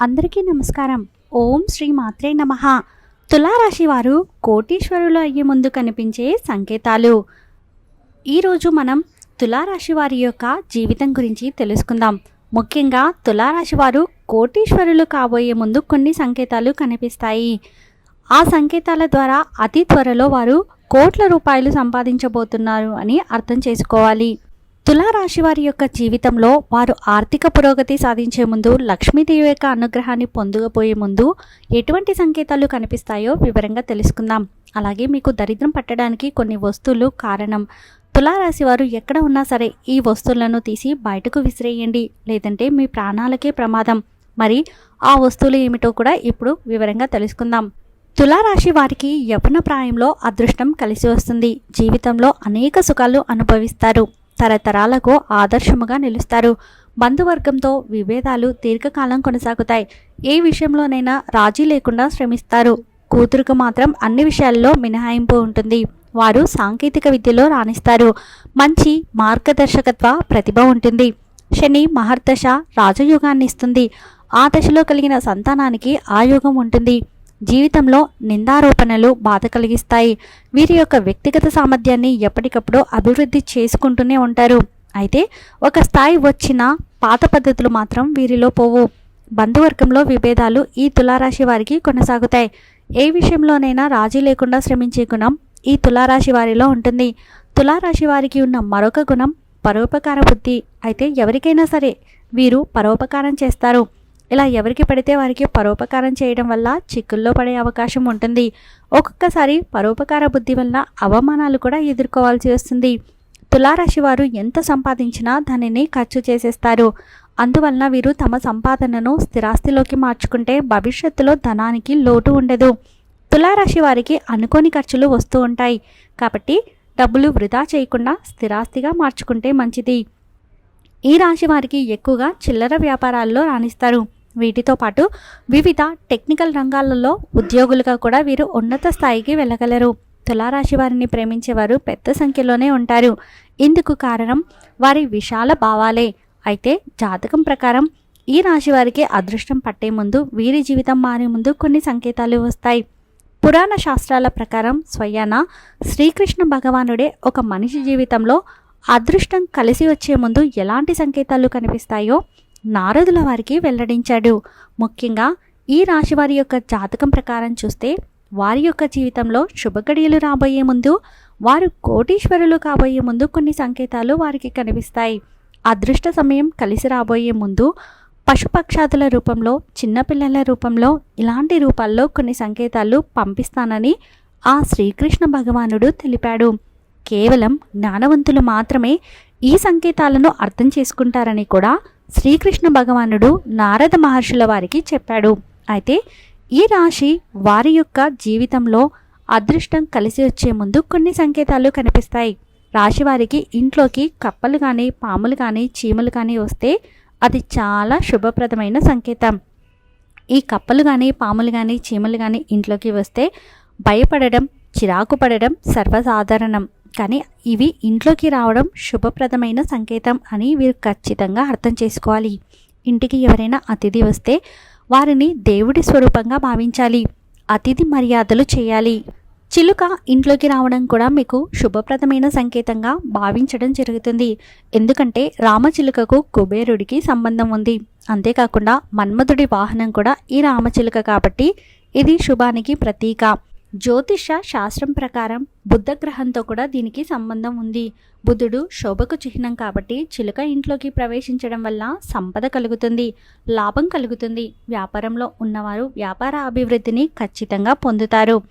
అందరికీ నమస్కారం. ఓం శ్రీ మాత్రే నమ. తులారాశి వారు కోటీశ్వరులు అయ్యే ముందు కనిపించే సంకేతాలు. ఈరోజు మనం తులారాశి వారి యొక్క జీవితం గురించి తెలుసుకుందాం. ముఖ్యంగా తులారాశి వారు కోటీశ్వరులు కాబోయే ముందు కొన్ని సంకేతాలు కనిపిస్తాయి. ఆ సంకేతాల ద్వారా అతి త్వరలో వారు కోట్ల రూపాయలు సంపాదించబోతున్నారు అని అర్థం చేసుకోవాలి. తులారాశి వారి యొక్క జీవితంలో వారు ఆర్థిక పురోగతి సాధించే ముందు లక్ష్మీదేవి యొక్క అనుగ్రహాన్ని పొందకపోయే ముందు ఎటువంటి సంకేతాలు కనిపిస్తాయో వివరంగా తెలుసుకుందాం. అలాగే మీకు దరిద్రం పట్టడానికి కొన్ని వస్తువులు కారణం. తులారాశి వారు ఎక్కడ ఉన్నా సరే ఈ వస్తువులను తీసి బయటకు విసిరేయండి. లేదంటే మీ ప్రాణాలకే ప్రమాదం. మరి ఆ వస్తువులు ఏమిటో కూడా ఇప్పుడు వివరంగా తెలుసుకుందాం. తులారాశి వారికి యవ్వన ప్రాయంలో అదృష్టం కలిసి వస్తుంది. జీవితంలో అనేక సుఖాలు అనుభవిస్తారు. తరతరాలకు ఆదర్శముగా నిలుస్తారు. బంధువర్గంతో విభేదాలు దీర్ఘకాలం కొనసాగుతాయి. ఏ విషయంలోనైనా రాజీ లేకుండా శ్రమిస్తారు. కూతురుకు మాత్రం అన్ని విషయాల్లో మినహాయింపు ఉంటుంది. వారు సాంకేతిక విద్యలో రాణిస్తారు. మంచి మార్గదర్శకత్వ ప్రతిభ ఉంటుంది. శని మహర్దశ రాజయోగాన్ని ఇస్తుంది. ఆ దశలో కలిగిన సంతానానికి ఆ యోగం ఉంటుంది. జీవితంలో నిందారోపణలు బాధ కలిగిస్తాయి. వీరి యొక్క వ్యక్తిగత సామర్థ్యాన్ని ఎప్పటికప్పుడు అభివృద్ధి చేసుకుంటూనే ఉంటారు. అయితే ఒక స్థాయి వచ్చిన పాత పద్ధతులు మాత్రం వీరిలో పోవు. బంధువర్గంలో విభేదాలు ఈ తులారాశి వారికి కొనసాగుతాయి. ఏ విషయంలోనైనా రాజీ లేకుండా శ్రమించే గుణం ఈ తులారాశి వారిలో ఉంటుంది. తులారాశి వారికి ఉన్న మరొక గుణం పరోపకార బుద్ధి. అయితే ఎవరికైనా సరే వీరు పరోపకారం చేస్తారు. ఇలా ఎవరికి పడితే వారికి పరోపకారం చేయడం వల్ల చిక్కుల్లో పడే అవకాశం ఉంటుంది. ఒక్కొక్కసారి పరోపకార బుద్ధి వల్ల అవమానాలు కూడా ఎదుర్కోవాల్సి వస్తుంది. తులారాశి వారు ఎంత సంపాదించినా దానిని ఖర్చు చేసేస్తారు. అందువలన వీరు తమ సంపాదనను స్థిరాస్తిలోకి మార్చుకుంటే భవిష్యత్తులో ధనానికి లోటు ఉండదు. తులారాశి వారికి అనుకోని ఖర్చులు వస్తూ ఉంటాయి. కాబట్టి డబ్బులు వృధా చేయకుండా స్థిరాస్తిగా మార్చుకుంటే మంచిది. ఈ రాశి వారికి ఎక్కువగా చిల్లర వ్యాపారాల్లో రాణిస్తారు. వీటితో పాటు వివిధ టెక్నికల్ రంగాలలో ఉద్యోగులుగా కూడా వీరు ఉన్నత స్థాయికి వెళ్ళగలరు. తులారాశి వారిని ప్రేమించేవారు పెద్ద సంఖ్యలోనే ఉంటారు. ఇందుకు కారణం వారి విశాల భావాలే. అయితే జాతకం ప్రకారం ఈ రాశి వారికి అదృష్టం పట్టే ముందు వీరి జీవితం మారే ముందు కొన్ని సంకేతాలు వస్తాయి. పురాణ శాస్త్రాల ప్రకారం స్వయాన శ్రీకృష్ణ భగవానుడే ఒక మనిషి జీవితంలో అదృష్టం కలిసి వచ్చే ముందు ఎలాంటి సంకేతాలు కనిపిస్తాయో నారదుల వారికి వెల్లడించాడు. ముఖ్యంగా ఈ రాశి వారి యొక్క జాతకం ప్రకారం చూస్తే వారి యొక్క జీవితంలో శుభగడియలు రాబోయే ముందు వారు కోటీశ్వరులు కాబోయే ముందు కొన్ని సంకేతాలు వారికి కనిపిస్తాయి. అదృష్ట సమయం కలిసి రాబోయే ముందు పశుపక్షాతుల రూపంలో చిన్నపిల్లల రూపంలో ఇలాంటి రూపాల్లో కొన్ని సంకేతాలు పంపిస్తానని ఆ శ్రీకృష్ణ భగవానుడు తెలిపాడు. కేవలం జ్ఞానవంతులు మాత్రమే ఈ సంకేతాలను అర్థం చేసుకుంటారని కూడా శ్రీకృష్ణ భగవానుడు నారద మహర్షుల వారికి చెప్పాడు. అయితే ఈ రాశి వారి యొక్క జీవితంలో అదృష్టం కలిసి వచ్చే ముందు కొన్ని సంకేతాలు కనిపిస్తాయి. రాశి వారికి ఇంట్లోకి కప్పలు కానీ పాములు కానీ చీమలు కానీ వస్తే అది చాలా శుభప్రదమైన సంకేతం. ఈ కప్పలు కానీ పాములు కానీ చీమలు కానీ ఇంట్లోకి వస్తే భయపడడం చిరాకు పడడం సర్వసాధారణం. కానీ ఇవి ఇంట్లోకి రావడం శుభప్రదమైన సంకేతం అని వీరు ఖచ్చితంగా అర్థం చేసుకోవాలి. ఇంటికి ఎవరైనా అతిథి వస్తే వారిని దేవుడి స్వరూపంగా భావించాలి. అతిథి మర్యాదలు చేయాలి. చిలుక ఇంట్లోకి రావడం కూడా మీకు శుభప్రదమైన సంకేతంగా భావించడం జరుగుతుంది. ఎందుకంటే రామచిలుకకు కుబేరుడికి సంబంధం ఉంది. అంతేకాకుండా మన్మధుడి వాహనం కూడా ఈ రామచిలుక కాబట్టి ఇది శుభానికి ప్రతీక. జ్యోతిష శాస్త్రం ప్రకారం బుద్ధ గ్రహంతో కూడా దీనికి సంబంధం ఉంది. బుద్ధుడు శోభకు చిహ్నం కాబట్టి చిలుక ఇంట్లోకి ప్రవేశించడం వల్ల సంపద కలుగుతుంది లాభం కలుగుతుంది. వ్యాపారంలో ఉన్నవారు వ్యాపార అభివృద్ధిని ఖచ్చితంగా పొందుతారు.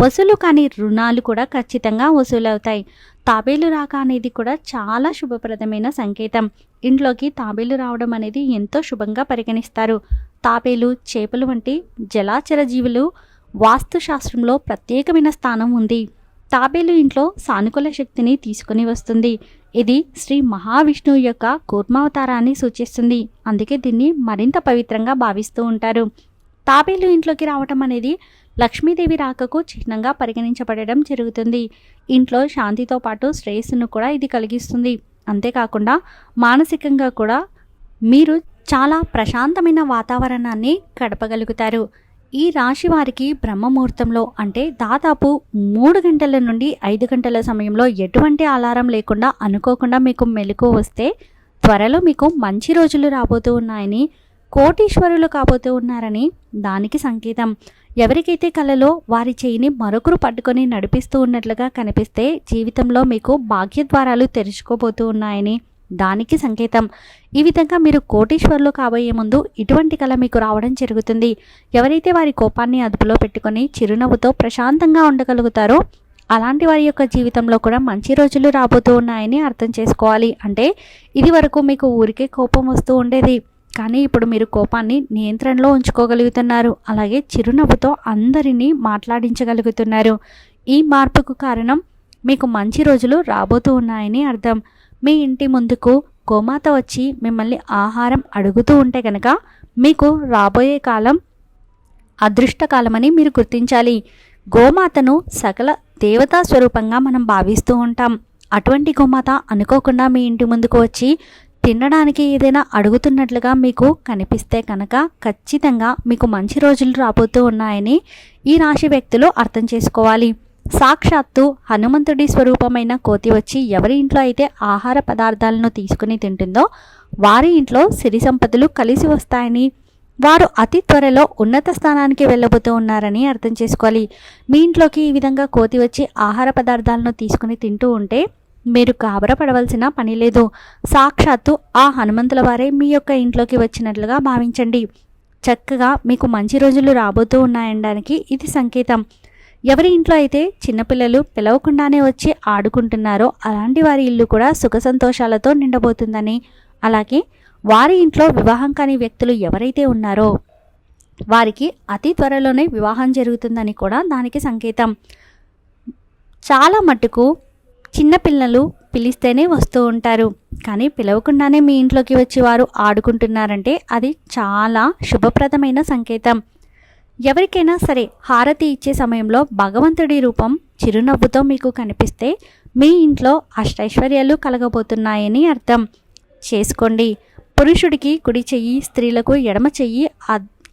వసూలు కాని రుణాలు కూడా ఖచ్చితంగా వసూలవుతాయి. తాబేలు రాక అనేది కూడా చాలా శుభప్రదమైన సంకేతం. ఇంట్లోకి తాబేలు రావడం అనేది ఎంతో శుభంగా పరిగణిస్తారు. తాబేలు చేపలు వంటి జలాచర జీవులు వాస్తుశాస్త్రంలో ప్రత్యేకమైన స్థానం ఉంది. తాబేలు ఇంట్లో సానుకూల శక్తిని తీసుకుని వస్తుంది. ఇది శ్రీ మహావిష్ణువు యొక్క కూర్మావతారాన్ని సూచిస్తుంది. అందుకే దీన్ని మరింత పవిత్రంగా భావిస్తూ ఉంటారు. తాబేలు ఇంట్లోకి రావటం అనేది లక్ష్మీదేవి రాకకు చిహ్నంగా పరిగణించబడడం జరుగుతుంది. ఇంట్లో శాంతితో పాటు శ్రేయస్సును కూడా ఇది కలిగిస్తుంది. అంతేకాకుండా మానసికంగా కూడా మీరు చాలా ప్రశాంతమైన వాతావరణాన్ని గడపగలుగుతారు. ఈ రాశి వారికి బ్రహ్మముహూర్తంలో అంటే దాదాపు మూడు గంటల నుండి ఐదు గంటల సమయంలో ఎటువంటి అలారం లేకుండా అనుకోకుండా మీకు మెలకు వస్తే త్వరలో మీకు మంచి రోజులు రాబోతూ ఉన్నాయని కోటీశ్వరులు కాబోతూ ఉన్నారని దానికి సంకేతం. ఎవరికైతే కలలో వారి చేయిని మరొకరు పట్టుకొని నడిపిస్తూ ఉన్నట్లుగా కనిపిస్తే జీవితంలో మీకు భాగ్యద్వారాలు తెరుచుకోబోతూ ఉన్నాయని దానికి సంకేతం. ఈ విధంగా మీరు కోటీశ్వరులు కాబోయే ముందు ఇటువంటి కళ మీకు రావడం జరుగుతుంది. ఎవరైతే వారి కోపాన్ని అదుపులో పెట్టుకొని చిరునవ్వుతో ప్రశాంతంగా ఉండగలుగుతారో అలాంటి వారి యొక్క జీవితంలో కూడా మంచి రోజులు రాబోతూ ఉన్నాయని అర్థం చేసుకోవాలి. అంటే ఇది వరకు మీకు ఊరికే కోపం వస్తూ ఉండేది. కానీ ఇప్పుడు మీరు కోపాన్ని నియంత్రణలో ఉంచుకోగలుగుతున్నారు. అలాగే చిరునవ్వుతో అందరినీ మాట్లాడించగలుగుతున్నారు. ఈ మార్పుకు కారణం మీకు మంచి రోజులు రాబోతూ ఉన్నాయని అర్థం. మీ ఇంటి ముందుకు గోమాత వచ్చి మిమ్మల్ని ఆహారం అడుగుతూ ఉంటే కనుక మీకు రాబోయే కాలం అదృష్టకాలమని మీరు గుర్తించాలి. గోమాతను సకల దేవతా స్వరూపంగా మనం భావిస్తూ ఉంటాం. అటువంటి గోమాత అనుకోకుండా మీ ఇంటి ముందుకు వచ్చి తినడానికి ఏదైనా అడుగుతున్నట్లుగా మీకు కనిపిస్తే కనుక ఖచ్చితంగా మీకు మంచి రోజులు రాబోతూ ఉన్నాయని ఈ రాశి వ్యక్తులు అర్థం చేసుకోవాలి. సాక్షాత్తు హనుమంతుడి స్వరూపమైన కోతి వచ్చి ఎవరి ఇంట్లో అయితే ఆహార పదార్థాలను తీసుకుని తింటుందో వారి ఇంట్లో సిరి సంపదలు కలిసి వస్తాయని వారు అతి త్వరలో ఉన్నత స్థానానికి వెళ్ళబోతూ ఉన్నారని అర్థం చేసుకోవాలి. మీ ఇంట్లోకి ఈ విధంగా కోతి వచ్చి ఆహార పదార్థాలను తీసుకుని తింటూ ఉంటే మీరు కాబరపడవలసిన పని లేదు. సాక్షాత్తు ఆ హనుమంతుల వారే మీ యొక్క ఇంట్లోకి వచ్చినట్లుగా భావించండి. చక్కగా మీకు మంచి రోజులు రాబోతూ ఉన్నాయనడానికి ఇది సంకేతం. ఎవరి ఇంట్లో అయితే చిన్నపిల్లలు పిలవకుండానే వచ్చి ఆడుకుంటున్నారో అలాంటి వారి ఇల్లు కూడా సుఖ సంతోషాలతో నిండబోతుందని. అలాగే వారి ఇంట్లో వివాహం కాని వ్యక్తులు ఎవరైతే ఉన్నారో వారికి అతి త్వరలోనే వివాహం జరుగుతుందని కూడా దానికి సంకేతం. చాలా మట్టుకు చిన్నపిల్లలు పిలిస్తేనే వస్తూ ఉంటారు. కానీ పిలవకుండానే మీ ఇంట్లోకి వచ్చి వారు ఆడుకుంటున్నారంటే అది చాలా శుభప్రదమైన సంకేతం. ఎవరికైనా సరే హారతి ఇచ్చే సమయంలో భగవంతుడి రూపం చిరునవ్వుతో మీకు కనిపిస్తే మీ ఇంట్లో అష్టైశ్వర్యాలు కలగబోతున్నాయని అర్థం. చేసుకోండి. పురుషుడికి కుడి చెయ్యి స్త్రీలకు ఎడమ చెయ్యి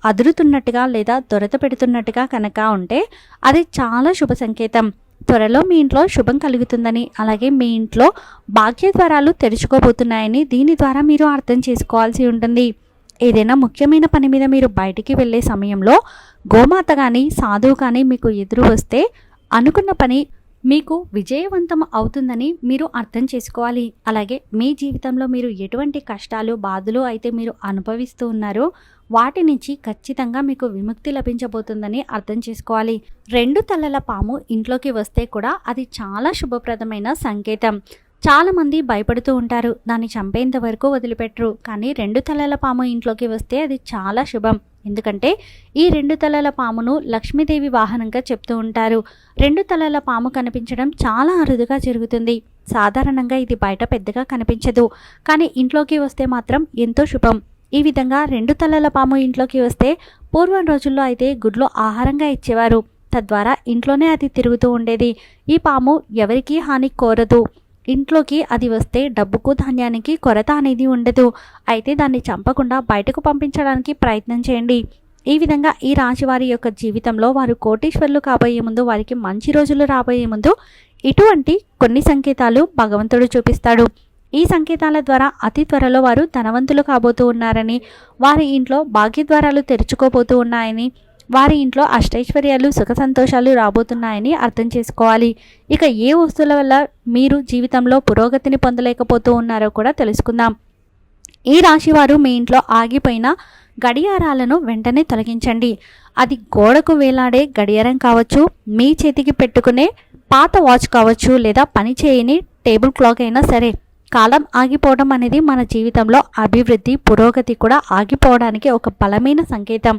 అదురుతున్నట్టుగా లేదా దొరత పెడుతున్నట్టుగా కనుక ఉంటే అది చాలా శుభ సంకేతం. త్వరలో మీ ఇంట్లో శుభం కలుగుతుందని అలాగే మీ ఇంట్లో భాగ్యద్వారాలు తెరుచుకోబోతున్నాయని దీని ద్వారా మీరు అర్థం చేసుకోవాల్సి ఉంటుంది. ఏదైనా ముఖ్యమైన పని మీద మీరు బయటికి వెళ్ళే సమయంలో గోమాత కానీ సాధువు కానీ మీకు ఎదురు వస్తే అనుకున్న పని మీకు విజయవంతం అవుతుందని మీరు అర్థం చేసుకోవాలి. అలాగే మీ జీవితంలో మీరు ఎటువంటి కష్టాలు బాధలు అయితే మీరు అనుభవిస్తూ ఉన్నారో వాటి నుంచి ఖచ్చితంగా మీకు విముక్తి లభించబోతుందని అర్థం చేసుకోవాలి. రెండు తలల పాము ఇంట్లోకి వస్తే కూడా అది చాలా శుభప్రదమైన సంకేతం. చాలామంది భయపడుతూ ఉంటారు. దాన్ని చంపేంత వరకు వదిలిపెట్టరు. కానీ రెండు తలల పాము ఇంట్లోకి వస్తే అది చాలా శుభం. ఎందుకంటే ఈ రెండు తలల పామును లక్ష్మీదేవి వాహనంగా చెప్తూ ఉంటారు. రెండు తలల పాము కనిపించడం చాలా అరుదుగా జరుగుతుంది. సాధారణంగా ఇది బయట పెద్దగా కనిపించదు. కానీ ఇంట్లోకి వస్తే మాత్రం ఎంతో శుభం. ఈ విధంగా రెండు తలల పాము ఇంట్లోకి వస్తే పూర్వం రోజుల్లో అయితే గుడ్లు ఆహారంగా ఇచ్చేవారు. తద్వారా ఇంట్లోనే అది తిరుగుతూ ఉండేది. ఈ పాము ఎవరికీ హాని కోరదు. ఇంట్లోకి అది వస్తే డబ్బుకు ధాన్యానికి కొరత అనేది ఉండదు. అయితే దాన్ని చంపకుండా బయటకు పంపించడానికి ప్రయత్నం చేయండి. ఈ విధంగా ఈ రాశి వారి యొక్క జీవితంలో వారు కోటీశ్వర్లు కాబోయే ముందు వారికి మంచి రోజులు రాబోయే ముందు ఇటువంటి కొన్ని సంకేతాలు భగవంతుడు చూపిస్తాడు. ఈ సంకేతాల ద్వారా అతి త్వరలో వారు ధనవంతులు కాబోతూ ఉన్నారని వారి ఇంట్లో భాగ్యద్వారాలు తెరుచుకోబోతూ ఉన్నాయని వారి ఇంట్లో అష్టైశ్వర్యాలు సుఖ సంతోషాలు రాబోతున్నాయని అర్థం చేసుకోవాలి. ఇక ఏ వస్తువుల వల్ల మీరు జీవితంలో పురోగతిని పొందలేకపోతూ ఉన్నారో కూడా తెలుసుకుందాం. ఈ రాశి వారు మీ ఇంట్లో ఆగిపోయిన గడియారాలను వెంటనే తొలగించండి. అది గోడకు వేలాడే గడియారం కావచ్చు మీ చేతికి పెట్టుకునే పాత వాచ్ కావచ్చు లేదా పని చేయని టేబుల్ క్లాక్ అయినా సరే కాలం ఆగిపోవడం అనేది మన జీవితంలో అభివృద్ధి పురోగతి కూడా ఆగిపోవడానికి ఒక బలమైన సంకేతం.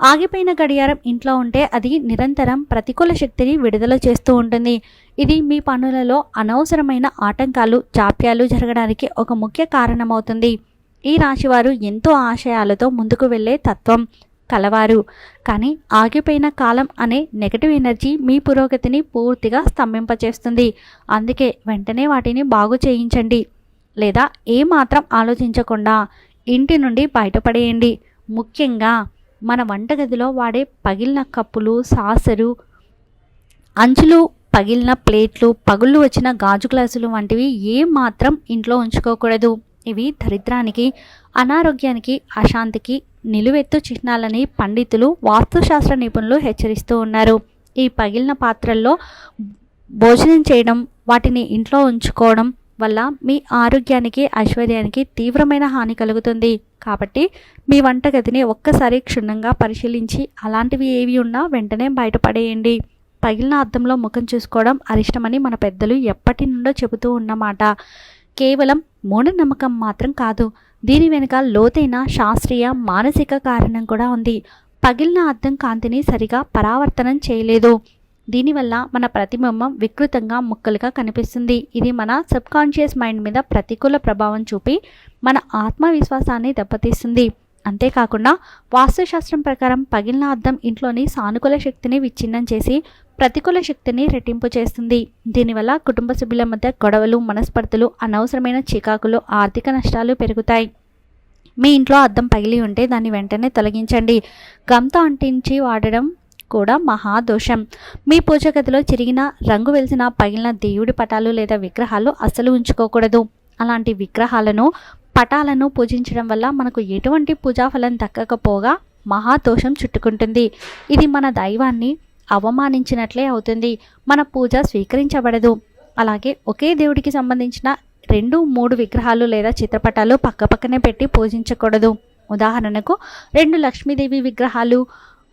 ఆగిపోయిన గడియారం ఇంట్లో ఉంటే అది నిరంతరం ప్రతికూల శక్తిని విడుదల చేస్తూ ఉంటుంది. ఇది మీ పనులలో అనవసరమైన ఆటంకాలు జాప్యాలు జరగడానికి ఒక ముఖ్య కారణమవుతుంది. ఈ రాశివారు ఎంతో ఆశయాలతో ముందుకు వెళ్ళే తత్వం కలవారు. కానీ ఆగిపోయిన కాలం అనే నెగటివ్ ఎనర్జీ మీ పురోగతిని పూర్తిగా స్తంభింపచేస్తుంది. అందుకే వెంటనే వాటిని బాగు చేయించండి. లేదా ఏమాత్రం ఆలోచించకుండా ఇంటి నుండి బయటపడేయండి. ముఖ్యంగా మన వంటగదిలో వాడే పగిలిన కప్పులు సాసరు అంచులు పగిలిన ప్లేట్లు పగుళ్ళు వచ్చిన గాజు గ్లాసులు వంటివి ఏ మాత్రం ఇంట్లో ఉంచుకోకూడదు. ఇవి దరిద్రానికి అనారోగ్యానికి అశాంతికి నిలువెత్తు చిహ్నాలని పండితులు వాస్తుశాస్త్ర నిపుణులు హెచ్చరిస్తూ ఉన్నారు. ఈ పగిలిన పాత్రల్లో భోజనం చేయడం వాటిని ఇంట్లో ఉంచుకోవడం వల్ల మీ ఆరోగ్యానికి ఐశ్వర్యానికి తీవ్రమైన హాని కలుగుతుంది. కాబట్టి మీ వంటగదిని ఒక్కసారి క్షుణ్ణంగా పరిశీలించి అలాంటివి ఏవి ఉన్నా వెంటనే బయటపడేయండి. పగిలిన అద్దంలో ముఖం చూసుకోవడం అరిష్టమని మన పెద్దలు ఎప్పటి నుండో చెబుతూ ఉన్నమాట. కేవలం మూఢనమ్మకం మాత్రం కాదు దీని వెనుక లోతైన శాస్త్రీయ మానసిక కారణం కూడా ఉంది. పగిలిన అద్దం కాంతిని సరిగా పరావర్తనం చేయలేదు. దీనివల్ల మన ప్రతిబింబం వికృతంగా ముక్కలుగా కనిపిస్తుంది. ఇది మన సబ్కాన్షియస్ మైండ్ మీద ప్రతికూల ప్రభావం చూపి మన ఆత్మవిశ్వాసాన్ని దెబ్బతీస్తుంది. అంతేకాకుండా వాస్తుశాస్త్రం ప్రకారం పగిలిన అద్దం ఇంట్లోని సానుకూల శక్తిని విచ్ఛిన్నం చేసి ప్రతికూల శక్తిని రెట్టింపు చేస్తుంది. దీనివల్ల కుటుంబ సభ్యుల మధ్య గొడవలు మనస్పర్ధలు అనవసరమైన చికాకులు ఆర్థిక నష్టాలు పెరుగుతాయి. మీ ఇంట్లో అద్దం పగిలి ఉంటే దాన్ని వెంటనే తొలగించండి. గమ్తో అంటించి వాడడం కూడా మహాదోషం. మీ పూజ గదిలో చిరిగిన రంగు వెలిసిన పగిలిన దేవుడి పటాలు లేదా విగ్రహాలు అస్సలు ఉంచుకోకూడదు. అలాంటి విగ్రహాలను పటాలను పూజించడం వల్ల మనకు ఎటువంటి పూజాఫలం దక్కకపోగా మహాదోషం చుట్టుకుంటుంది. ఇది మన దైవాన్ని అవమానించినట్లే అవుతుంది. మన పూజ స్వీకరించబడదు. అలాగే ఒకే దేవుడికి సంబంధించిన రెండు మూడు విగ్రహాలు లేదా చిత్రపటాలు పక్కపక్కనే పెట్టి పూజించకూడదు. ఉదాహరణకు రెండు లక్ష్మీదేవి విగ్రహాలు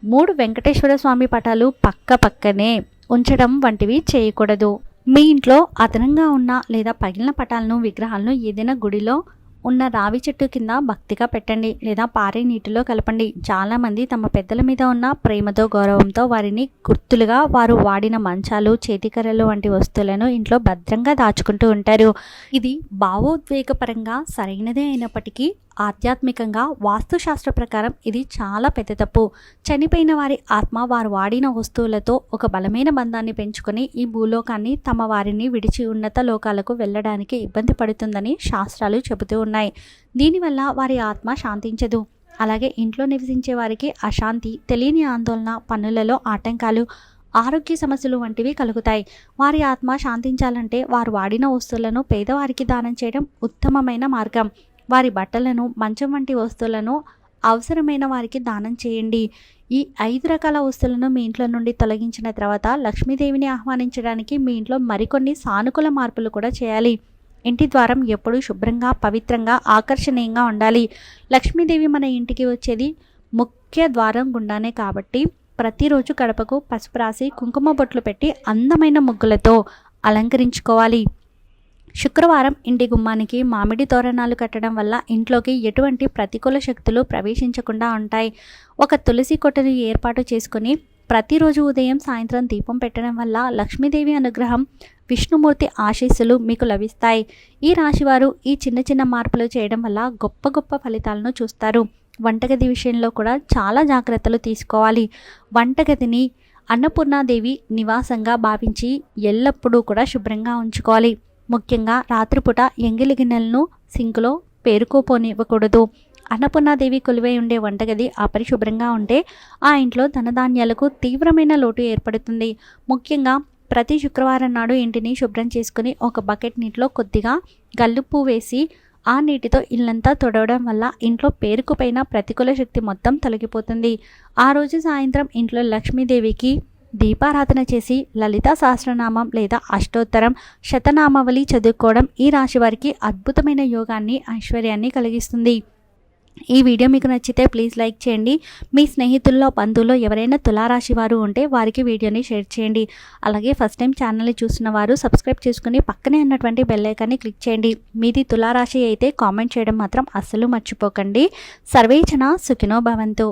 మూడు వెంకటేశ్వర స్వామి పటాలు పక్క పక్కనే ఉంచడం వంటివి చేయకూడదు. మీ ఇంట్లో అదనంగా ఉన్న లేదా పగిలిన పటాలను విగ్రహాలను ఏదైనా గుడిలో ఉన్న రావి చెట్టు కింద భక్తిగా పెట్టండి లేదా పారే నీటిలో కలపండి. చాలామంది తమ పెద్దల మీద ఉన్న ప్రేమతో గౌరవంతో వారిని గుర్తులుగా వారు వాడిన మంచాలు చేతికర్రలు వంటి వస్తువులను ఇంట్లో భద్రంగా దాచుకుంటూ ఉంటారు. ఇది భావోద్వేగపరంగా సరైనదే అయినప్పటికీ ఆధ్యాత్మికంగా వాస్తుశాస్త్ర ప్రకారం ఇది చాలా పెద్ద తప్పు. చనిపోయిన వారి ఆత్మ వారు వాడిన వస్తువులతో ఒక బలమైన బంధాన్ని పెంచుకొని ఈ భూలోకాన్ని తమ వారిని విడిచి ఉన్నత లోకాలకు వెళ్ళడానికి ఇబ్బంది పడుతుందని శాస్త్రాలు చెబుతూ ఉన్నాయి. దీనివల్ల వారి ఆత్మ శాంతించదు. అలాగే ఇంట్లో నివసించే వారికి అశాంతి తెలియని ఆందోళన పనులలో ఆటంకాలు ఆరోగ్య సమస్యలు వంటివి కలుగుతాయి. వారి ఆత్మ శాంతించాలంటే వారు వాడిన వస్తువులను పేదవారికి దానం చేయడం ఉత్తమమైన మార్గం. వారి బట్టలను మంచం వంటి వస్తువులను అవసరమైన వారికి దానం చేయండి. ఈ ఐదు రకాల వస్తువులను మీ ఇంట్లో నుండి తొలగించిన తర్వాత లక్ష్మీదేవిని ఆహ్వానించడానికి మీ ఇంట్లో మరికొన్ని సానుకూల మార్పులు కూడా చేయాలి. ఇంటి ద్వారం ఎప్పుడూ శుభ్రంగా పవిత్రంగా ఆకర్షణీయంగా ఉండాలి. లక్ష్మీదేవి మన ఇంటికి వచ్చేది ముఖ్య ద్వారం గుండానే కాబట్టి ప్రతిరోజు గడపకు పసుపు రాసి కుంకుమ బొట్లు పెట్టి అందమైన ముగ్గులతో అలంకరించుకోవాలి. శుక్రవారం ఇంటి గుమ్మానికి మామిడి తోరణాలు కట్టడం వల్ల ఇంట్లోకి ఎటువంటి ప్రతికూల శక్తులు ప్రవేశించకుండా ఉంటాయి. ఒక తులసి కొట్టను ఏర్పాటు చేసుకుని ప్రతిరోజు ఉదయం సాయంత్రం దీపం పెట్టడం వల్ల లక్ష్మీదేవి అనుగ్రహం విష్ణుమూర్తి ఆశీస్సులు మీకు లభిస్తాయి. ఈ రాశివారు ఈ చిన్న చిన్న మార్పులు చేయడం వల్ల గొప్ప గొప్ప ఫలితాలను చూస్తారు. వంటగది విషయంలో కూడా చాలా జాగ్రత్తలు తీసుకోవాలి. వంటగదిని అన్నపూర్ణాదేవి నివాసంగా భావించి ఎల్లప్పుడూ కూడా శుభ్రంగా ఉంచుకోవాలి. ముఖ్యంగా రాత్రిపూట ఎంగిలి గిన్నెలను సింకులో పేరుకోపోనివ్వకూడదు. అన్నపూర్ణాదేవి కొలువై ఉండే వంటగది అపరిశుభ్రంగా ఉంటే ఆ ఇంట్లో ధనధాన్యాలకు తీవ్రమైన లోటు ఏర్పడుతుంది. ముఖ్యంగా ప్రతి శుక్రవారం నాడు ఇంటిని శుభ్రం చేసుకుని ఒక బకెట్ నీటిలో కొద్దిగా గల్లుప్పు వేసి ఆ నీటితో ఇల్లంతా తొడవడం వల్ల ఇంట్లో పేరుకుపోయిన ప్రతికూల శక్తి మొత్తం తొలగిపోతుంది. ఆ రోజు సాయంత్రం ఇంట్లో లక్ష్మీదేవికి దీపారాధన చేసి లలిత సహస్రనామం లేదా అష్టోత్తరం శతనామావళి చదువుకోవడం ఈ రాశి వారికి అద్భుతమైన యోగాన్ని ఐశ్వర్యాన్ని కలిగిస్తుంది. ఈ వీడియో మీకు నచ్చితే ప్లీజ్ లైక్ చేయండి. మీ స్నేహితుల్లో బంధువుల్లో ఎవరైనా తులారాశి వారు ఉంటే వారికి వీడియోని షేర్ చేయండి. అలాగే ఫస్ట్ టైం ఛానల్ని చూసిన వారు సబ్స్క్రైబ్ చేసుకుని పక్కనే ఉన్నటువంటి బెల్ ఐకాన్ని క్లిక్ చేయండి. మీది తులారాశి అయితే కామెంట్ చేయడం మాత్రం అస్సలు మర్చిపోకండి. సర్వేచన సుఖినో భవంతు.